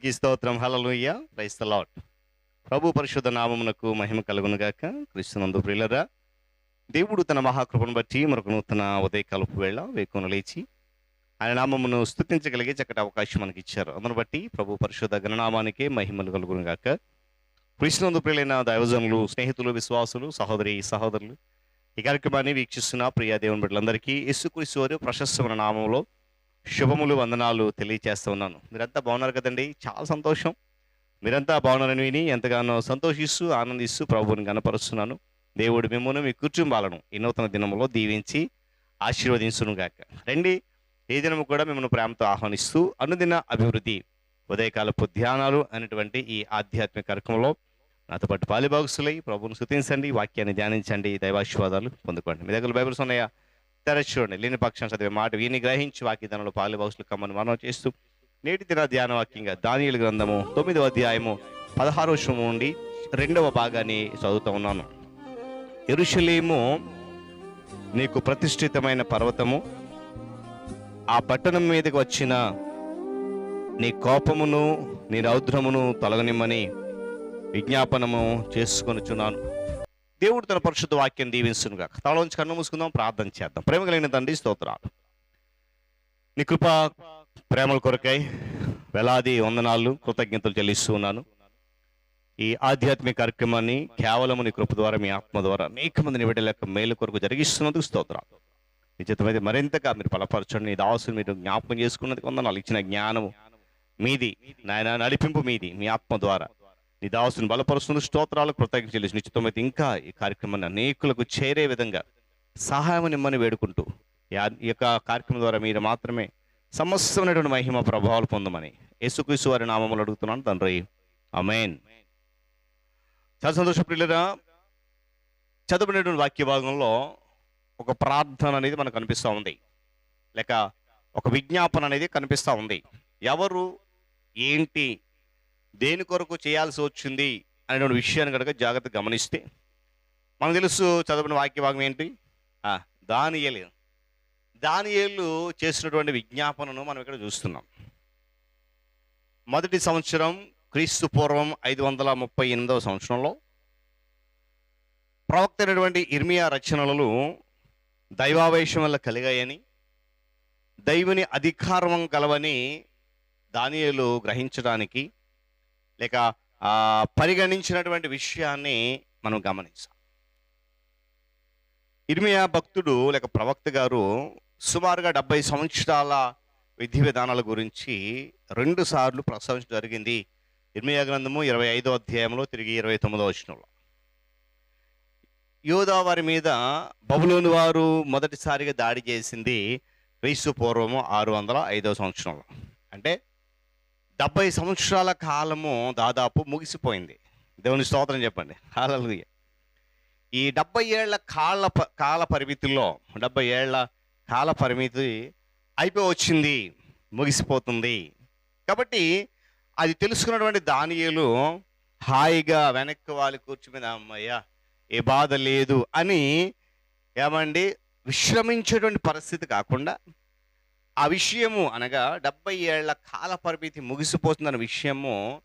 దేవునికి స్తోత్రం. Hallelujah క్రైస్త lot ప్రభు పరిశుద్ధ నామమునకు మహిమ కలుగునుగాక క్రిస్తునందు ప్రియులరా దేవుడు తన మహాకృపను బట్టి మరొక నూతన ఉదయకాలపు వేళ వేకును లేచి ఆయన నామమును స్థుతించగలిగే చక్కటి అవకాశం మనకి ఇచ్చారు అందును బట్టి ప్రభు పరిశుద్ధ గణనామానికే మహిమలు కలుగునుగాక కృష్ణందు ప్రియులైన దైవజనులు స్నేహితులు విశ్వాసులు సహోదరి సహోదరులు ఈ కార్యక్రమాన్ని వీక్షిస్తున్న ప్రియా దేవుని బిడ్డలందరికీ యేసుక్రీస్తు వారి ప్రశస్తమైన నామంలో శుభములు వందనాలు తెలియచేస్తున్నాను మీరంతా బాగున్నారు కదండి? చాలా సంతోషం. మీరంతా బాగున్నారని విని ఎంతగానో సంతోషిస్తూ ఆనందిస్తూ ప్రభువుని కనపరుస్తున్నాను దేవుడు మిమ్మల్ని మీ కుటుంబాలను ఈ నూతన దినంలో దీవించి ఆశీర్వదించును గాక. రండి ఈ దినము కూడా మిమ్మల్ని ప్రేమతో ఆహ్వానిస్తూ అనుదిన అభివృద్ధి ఉదయకాలపు ధ్యానాలు అనేటువంటి ఈ ఆధ్యాత్మిక కార్యక్రమంలో నాతో పాటు పాలిబాగుసులై ప్రభువును శృతించండి వాక్యాన్ని ధ్యానించండి దైవాశీర్వాదాలు పొందుకోండి. మీ దగ్గర బైబిల్స్ ఉన్నాయా? తెరచూడండి లేని పక్షం చదివే మాట వీని గ్రహించి వాక్యదానంలో పాలిబాగుసులు కమ్మని మనం చేస్తూ నేటి దిన ధ్యాన వాక్యంగా దానియుల గ్రంథము తొమ్మిదవ అధ్యాయము పదహారు వర్షము నుండి రెండవ భాగాన్ని చదువుతూ ఉన్నాను. ఎరుషలేము నీకు ప్రతిష్ఠితమైన పర్వతము ఆ పట్టణం మీదకి వచ్చిన నీ కోపమును నీ రౌద్రమును తొలగనిమ్మని విజ్ఞాపనము చేసుకొనుచున్నాను. దేవుడు తన పరిశుద్ధ వాక్యం దీవించునుగా తలలోంచి కన్ను మూసుకుందాం ప్రార్థన చేద్దాం. ప్రేమ కలిగిన తండ్రి స్తోత్రాలు. నీ కృప ప్రేమల కొరకై వేలాది వందనాలు కృతజ్ఞతలు చెల్లిస్తూ ఉన్నాను. ఈ ఆధ్యాత్మిక కార్యక్రమాన్ని కేవలం నీ కృప ద్వారా మీ ఆత్మ ద్వారా అనేక మంది బిడ్డల మేలు కొరకు జరిగిస్తున్నందుకు స్తోత్రాలు. నిశ్చితమైతే మరింతగా మీరు బలపరచండి. నీ మీరు జ్ఞాపకం చేసుకున్నది కొందరు ఇచ్చిన జ్ఞానము మీది నాయన నడిపింపు మీది మీ ఆత్మ ద్వారా. నీ దాసుని బలపరుస్తున్న స్తోత్రాలకు కృతజ్ఞత చెల్లిసి నిశ్చితమైతే ఇంకా ఈ కార్యక్రమాన్ని అనేకులకు చేరే విధంగా సహాయం నిమ్మని వేడుకుంటూ ఈ యొక్క కార్యక్రమం ద్వారా మీరు మాత్రమే సమస్తమైనటువంటి మహిమ ప్రభావాలు పొందమని యేసుకృసు వారి నామములు అడుగుతున్నాను తండ్రి. అమేన్ చాలా సంతోషప్రియులరా చదువుకునేటువంటి వాక్య భాగంలో ఒక ప్రార్థన అనేది మనకు కనిపిస్తూ ఉంది. లేక ఒక విజ్ఞాపన అనేది కనిపిస్తూ ఉంది. ఎవరు ఏంటి దేని కొరకు చేయాల్సి వచ్చింది అనేటువంటి విషయాన్ని కనుక జాగ్రత్తగా గమనిస్తే మనకు తెలుసు చదువుకున్న వాక్య భాగం ఏంటి దానియలు. దానియలు చేసినటువంటి విజ్ఞాపనను మనం ఇక్కడ చూస్తున్నాం. మొదటి సంవత్సరం క్రీస్తు పూర్వం ఐదు వందల ముప్పై ఎనిమిదవ సంవత్సరంలో ప్రవక్త అయినటువంటి ఇర్మియా రచనలు దైవావేశం వల్ల కలిగాయని దైవుని అధికారం కలవని దానియలు గ్రహించడానికి లేక పరిగణించినటువంటి విషయాన్ని మనం గమనించాం. ఇర్మియా భక్తుడు లేక ప్రవక్త గారు సుమారుగా డెబ్బై సంవత్సరాల విధి విధానాల గురించి రెండు సార్లు ప్రస్తావించడం జరిగింది. ఇర్మియా గ్రంథము ఇరవై ఐదో అధ్యాయంలో తిరిగి ఇరవై తొమ్మిదో వచనంలో. యోధా వారి మీద బబులోని వారు మొదటిసారిగా దాడి చేసింది క్రీస్తు పూర్వము ఆరు వందల ఐదో సంవత్సరంలో. అంటే డెబ్బై సంవత్సరాల కాలము దాదాపు ముగిసిపోయింది. దేవుని స్తోత్రం చెప్పండి. హాలలుయ ఈ డెబ్బై ఏళ్ళ కాల ప- కాల పరిమితిలో డెబ్బై ఏళ్ళ కాల పరిమితి అయిపోయి వచ్చింది ముగిసిపోతుంది. కాబట్టి అది తెలుసుకున్నటువంటి దానియులు హాయిగా వెనక్కి వాళ్ళు కూర్చుమీద అమ్మయ్య ఏ బాధ లేదు అని ఏమండి విశ్రమించేటువంటి పరిస్థితి కాకుండా ఆ విషయము అనగా డెబ్బై ఏళ్ళ కాల పరిమితి ముగిసిపోతుందన్న విషయము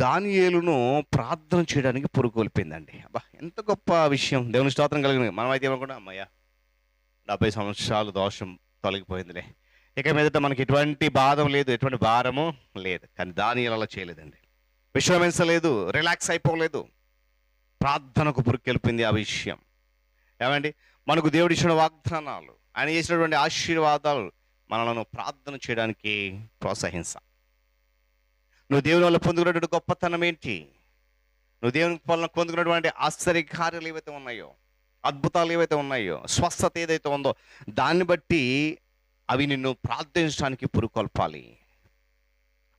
దానియేలును ప్రార్థన చేయడానికి పురుకొల్పిందండి అబ్బా ఎంత గొప్ప విషయం. దేవుని స్తోత్రం కలిగిన. మనం అయితే ఏమనుకుంటాం అమ్మయ్యా డెబ్బై సంవత్సరాలు దోషం తొలగిపోయిందిలే. ఇక మీదట మనకి ఎటువంటి బాధం లేదు ఎటువంటి భారము లేదు. కానీ దానియేలు అలా చేయలేదండి. విశ్రమించలేదు రిలాక్స్ అయిపోలేదు. ప్రార్థనకు పురుకెళ్ళిపోయింది ఆ విషయం. ఏమండి? మనకు దేవుడిచ్చిన వాగ్దానాలు ఆయన చేసినటువంటి ఆశీర్వాదాలు మనలను ప్రార్థన చేయడానికి ప్రోత్సహించా. నువ్వు దేవుని వల్ల పొందుకున్నటువంటి గొప్పతనం ఏంటి? నువ్వు దేవుని వల్ల పొందుకున్నటువంటి ఆశ్చర్యకార్యాలు ఏవైతే ఉన్నాయో అద్భుతాలు ఏవైతే ఉన్నాయో స్వస్థత ఏదైతే ఉందో దాన్ని బట్టి అవి నిన్ను ప్రార్థించడానికి పురుకొల్పాలి.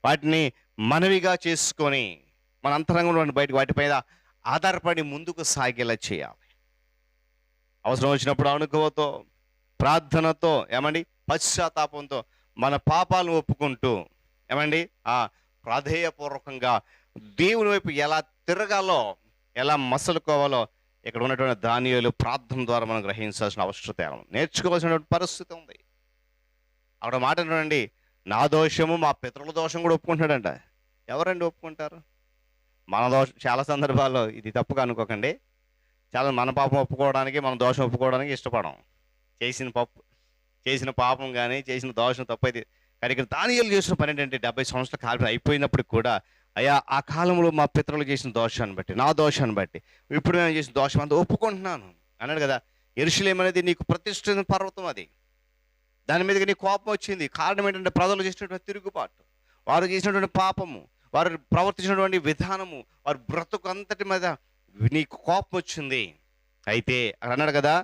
వాటిని మనవిగా చేసుకొని మన అంతరంగంలో బయటకు వాటి మీద ఆధారపడి ముందుకు సాగేలా చేయాలి. అవసరం వచ్చినప్పుడు అనుకోవతో ప్రార్థనతో ఏమండి? పశ్చాత్తాపంతో మన పాపాలను ఒప్పుకుంటూ ఏమండి? ఆ ప్రాధేయపూర్వకంగా దేవుని వైపు ఎలా తిరగాలో ఎలా మసలుకోవాలో ఇక్కడ ఉన్నటువంటి ధాన్యాలు ప్రార్థన ద్వారా మనం గ్రహించాల్సిన అవసరత నేర్చుకోవాల్సినటువంటి పరిస్థితి ఉంది. ఆవిడ మాట ఏంటండి నా దోషము మా పితరుల దోషం కూడా ఒప్పుకుంటాడంట ఎవరండి ఒప్పుకుంటారు? మన దోషం చాలా సందర్భాల్లో ఇది తప్పుగా అనుకోకండి. చాలా మన పాపం ఒప్పుకోవడానికి మన దోషం ఒప్పుకోవడానికి ఇష్టపడం. చేసిన పప్పు చేసిన పాపం కానీ చేసిన దోషం తప్పైతే కానీ ఇక్కడ చేసిన పని ఏంటంటే డెబ్బై సంవత్సరాల కాలం అయిపోయినప్పటికి కూడా అయ్యా ఆ కాలంలో మా పితరులు చేసిన దోషాన్ని బట్టి నా దోషాన్ని బట్టి ఇప్పుడు నేను చేసిన దోషం అంతా ఒప్పుకుంటున్నాను. అన్నాడు కదా ఎరుషులేం అనేది నీకు ప్రతిష్ఠిత పర్వతం అది. దాని మీదకి నీ కోపం వచ్చింది. కారణం ఏంటంటే ప్రజలు చేసినటువంటి తిరుగుబాటు వారు చేసినటువంటి పాపము వారు ప్రవర్తించినటువంటి విధానము వారి బ్రతుకు అంతటి మీద నీకు కోపం వచ్చింది. అయితే అన్నాడు కదా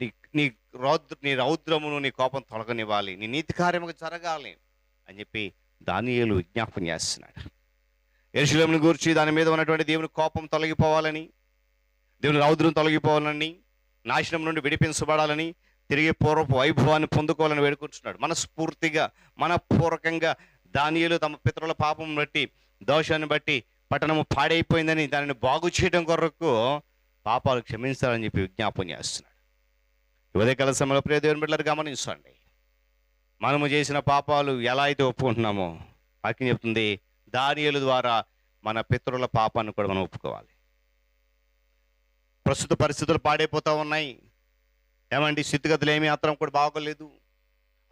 నీ నీ రౌద్ర నీ రౌద్రమును నీ కోపం తొలగనివ్వాలి. నీ నీతి కార్యముగా జరగాలి అని చెప్పి దానియలు విజ్ఞాపన చేస్తున్నాడు. ఎరుశలేముని గురించి దాని మీద ఉన్నటువంటి దేవుని కోపం తొలగిపోవాలని దేవుని రౌద్రం తొలగిపోవాలని నాశనం నుండి విడిపించబడాలని తిరిగి పూర్వపు వైభవాన్ని పొందుకోవాలని వేడుకుంటున్నాడు. మనస్ఫూర్తిగా మనపూర్వకంగా దానియులు తమ పితరుల పాపం బట్టి దోషాన్ని బట్టి పట్టణము పాడైపోయిందని దానిని బాగు చేయడం కొరకు పాపాలు క్షమించాలని చెప్పి విజ్ఞాపన చేస్తున్నాడు. ఉదయకాల సమయంలో ప్రియ దేవుని బిడ్డలు గమనించండి. మనము చేసిన పాపాలు ఎలా అయితే ఒప్పుకుంటున్నామో వాక్యం చెప్తుంది దానియలు ద్వారా మన పితరుల పాపాన్ని కూడా మనం ఒప్పుకోవాలి. ప్రస్తుత పరిస్థితులు పాడైపోతూ ఉన్నాయి. ఏమండి స్థితిగతులు ఏమీ మాత్రం కూడా బాగోలేదు.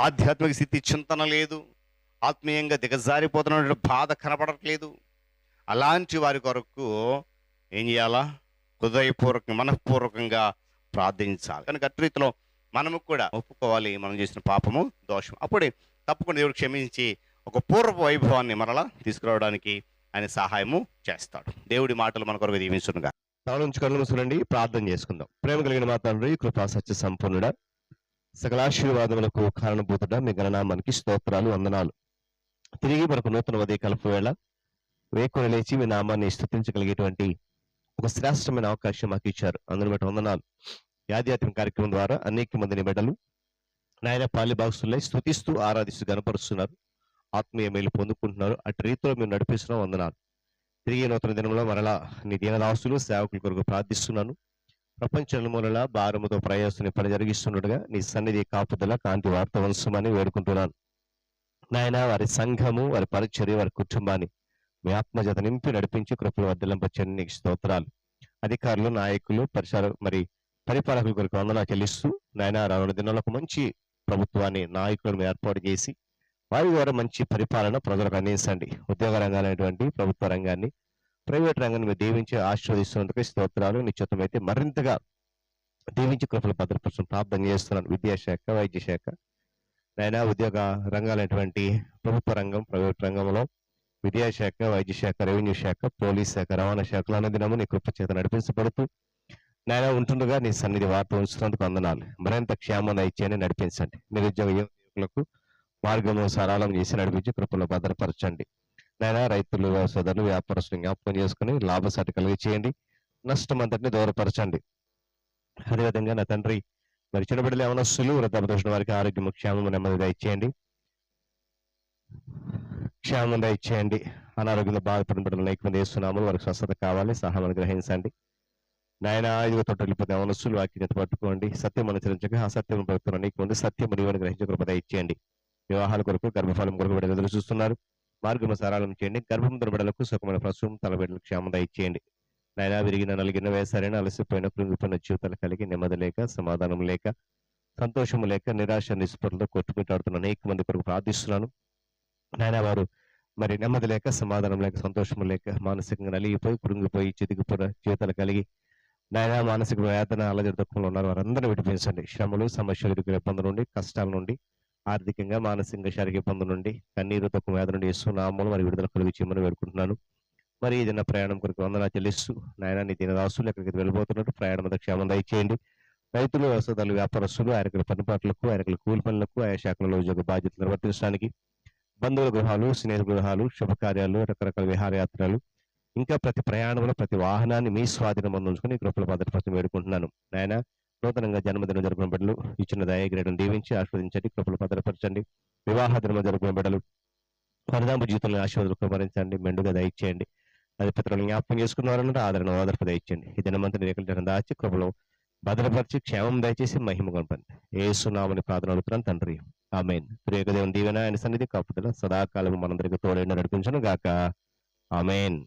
ఆధ్యాత్మిక స్థితి చింతన లేదు. ఆత్మీయంగా దిగజారిపోతున్న బాధ కనపడట్లేదు అలాంటి వారి కొరకు ఏం చేయాలా? హృదయపూర్వకంగా మనఃపూర్వకంగా ప్రార్థించాలి. కనుక అట్టి రీతిలో మనము కూడా ఒప్పుకోవాలి మనం చేసిన పాపము దోషం అప్పుడే తప్పకుండా దేవుడు క్షమించి ఒక పూర్వ వైభవాన్ని మరలా తీసుకురావడానికి ఆయన సహాయము చేస్తాడు. దేవుడి మాటలు మన కొరకు దీవించునుగా. తలనుంచి కళ్ళు మూసుకునండి ప్రార్థన చేసుకుందాం. ప్రేమ కలిగిన మా తండ్రి కృపా సత్య సంపూర్ణుడ సకలాశీర్వాదములకు కారణభూతుడ మీ గణనామానికి స్తోత్రాలు వందనాలు. తిరిగి మనకు నూతన ఉదయ కలుపు వేళ వేకుని లేచి మీ నామాన్ని స్థుతించగలిగేటువంటి ఒక శ్రేష్టమైన అవకాశం మాకు ఇచ్చారు. అందుని బట్టి వందనాలు. ఈ కార్యక్రమం ద్వారా అనేక మందిని బిడ్డలు నాయన పాలి భాగస్తులై స్థుతిస్తూ ఆరాధిస్తూ గనపరుస్తున్నారు. ఆత్మీయ మేలు పొందుకుంటున్నారు. అటు రీతిలో మేము నడిపిస్తున్నాం. వందనాలు. తిరిగి నూతన దినంలో మరలా నీ దీనదాసులు సేవకుల కొరకు ప్రార్థిస్తున్నాను. ప్రపంచ నలుమూలల భారముతో ప్రయాసం పని జరిగిస్తుండగా నీ సన్నిధి కాపుదల కాంతి వార్త వంశమని వేడుకుంటున్నాను. నాయన వారి సంఘము వారి పరిచర్య వారి కుటుంబాన్ని మీ ఆత్మజత నింపి నడిపించి కృపలు వర్ధలింపచ్చని నీకు స్తోత్రాలు. అధికారులు నాయకులు పరిసర మరి పరిపాలకుల కొరకు వందనా చెల్లిస్తూ నాయన రానున్న దినాలకు మంచి ప్రభుత్వాన్ని నాయకులను ఏర్పాటు చేసి వారి ద్వారా మంచి పరిపాలన ప్రజలకు అందించండి. ఉద్యోగ రంగాలైనటువంటి ప్రభుత్వ రంగాన్ని ప్రైవేట్ రంగాన్ని మీరు దీవించి ఆశీర్వదిస్తున్నందుకు స్తోత్రాలు. నిశ్చితమైతే మరింతగా దీవించి కృపలు భద్రపరచడం ప్రార్థన చేస్తున్నాను. విద్యాశాఖ వైద్య శాఖ నైనా ఉద్యోగ రంగాలైనటువంటి ప్రభుత్వ రంగం ప్రైవేట్ రంగంలో విద్యాశాఖ వైద్య శాఖ రెవెన్యూ శాఖ పోలీస్ శాఖ రవాణా శాఖలు అన్న దినము నీ కృప చేత నడిపించబడుతూ నాయన ఉంటుండగా నీ సన్నిధి వార్త ఉంచుతున్నందుకు వందనాలు. మరింత క్షేమం ఇచ్చేయని నడిపించండి. నిరుద్యోగ యువకులకు మార్గము సరళం చేసి నడిపించి కృపలో భద్రపరచండి. నాయన రైతులు సోదరులు వ్యాపారస్తులు జ్ఞాపకం చేసుకుని లాభసాటి కలిగి చేయండి. నష్టం అంతటిని దూరపరచండి. అదేవిధంగా నా తండ్రి మరి చిన్నబిడ్డలు యవనస్తులు వృద్ధాపదోషణ వారికి ఆరోగ్యం క్షేమం నెమ్మదిగా ఇచ్చేయండి. క్షేమంగా ఇచ్చేయండి అనారోగ్యంలో బాధపడిన బిడ్డలు నైకమంది వేస్తున్నాము వారికి స్వస్థత కావాలి సహాయం గ్రహించండి. నాయన ఇదిగో తొట్టలిపోతే మనస్సులు వాక్యత పట్టుకోండి. సత్యం అనుసరించక అసత్యం ప్రభుత్వం అనేక సత్యం మరియు గ్రహించే కృపద ఇచ్చేయండి వివాహాల కొరకు గర్భఫలం కొరకు బిడ్డలు ఎదురు చూస్తున్నారు. మార్గము సరళం చేయండి. గర్భం బిడ్డలకు సుఖమైన ప్రసవం తల బిడ్డలకు క్షేమత ఇచ్చేయండి నాయన విరిగిన నలిగిన వేసారైన అలసిపోయిన కృంగిపోయిన జీవితాలు కలిగి నెమ్మది లేక సమాధానం లేక సంతోషము లేక నిరాశ నిస్పృహలతో కొట్టుమిట్టాడుతున్న అనేక మంది కొరకు ప్రార్థిస్తున్నాను. నాయన వారు మరి నెమ్మది లేక సమాధానం లేక సంతోషం లేక మానసికంగా నలిగిపోయి కురుంగిపోయి చితికిపోయిన జీవితాలు కలిగి నాయన మానసిక వేదన అలజడి దుఃఖంలో ఉన్నారు. వారందరూ విడిపించండి. శ్రమలు సమస్యలు ఇరుకుల ఇబ్బందుల నుండి కష్టాల నుండి ఆర్థికంగా మానసికంగా శారీరక ఇబ్బందుల నుండి కన్నీరు తక్కువ వేదన నుండి ఇస్తున్నాము మరి విడుదల కలిగి చేయమని వేడుకుంటున్నాను. మరి ఏదైనా ప్రయాణం కొరకు వందనా చెల్లిస్తూ నాయన నీ దినదాసులు ఎక్కడికి వెళ్ళిపోతున్నట్టు ప్రయాణం మీద క్షేమం దయచేయండి. రైతులు వ్యవసాయాలు వ్యాపారస్తులు ఆయనకుల పనిపాట్లకు ఆయనకుల కూలి పనులకు ఆయా శాఖలలో ఉద్యోగ బాధ్యతలు నిర్వర్తించడానికి బంధువుల గృహాలు స్నేహ గృహాలు శుభకార్యాలు రకరకాల విహారయాత్రలు ఇంకా ప్రతి ప్రయాణంలో ప్రతి వాహనాన్ని మీ స్వాధీనం ఉంచుకుని కృపల భద్రపరచడం వేడుకుంటున్నాను. నాయన నూతనంగా జన్మదినం జరుపుకున్న బిడ్డలు ఇచ్చిన దయగ్రేడం దీవించి ఆస్వాదించండి కృపలు భద్రపరచండి వివాహ దినం జరుపుకున్న బిడ్డలు వరదాంపు జీవితంలో ఆశీర్వాదాలు కుమరించండి మెండుగా దయచేయండి. అది పిత్రులను జ్ఞాపకం చేసుకున్నారన్న ఆదరణ ఆదరపు దయచేయండి. ఈ దినమంతా రేఖల జనం దాచి కృపలో భద్రపరిచి క్షేమం దయచేసి మహిమ కొనపండి ఏ సునామని ప్రార్థన అడుగుతున్నాను తండ్రి. ఆమెన్. ప్రియక దేవుని దీవెన ఆయన సన్నిధి కాపుదల సదాకాలం మనందరికి తోడైన నడిపించను గాక ఆమెన్.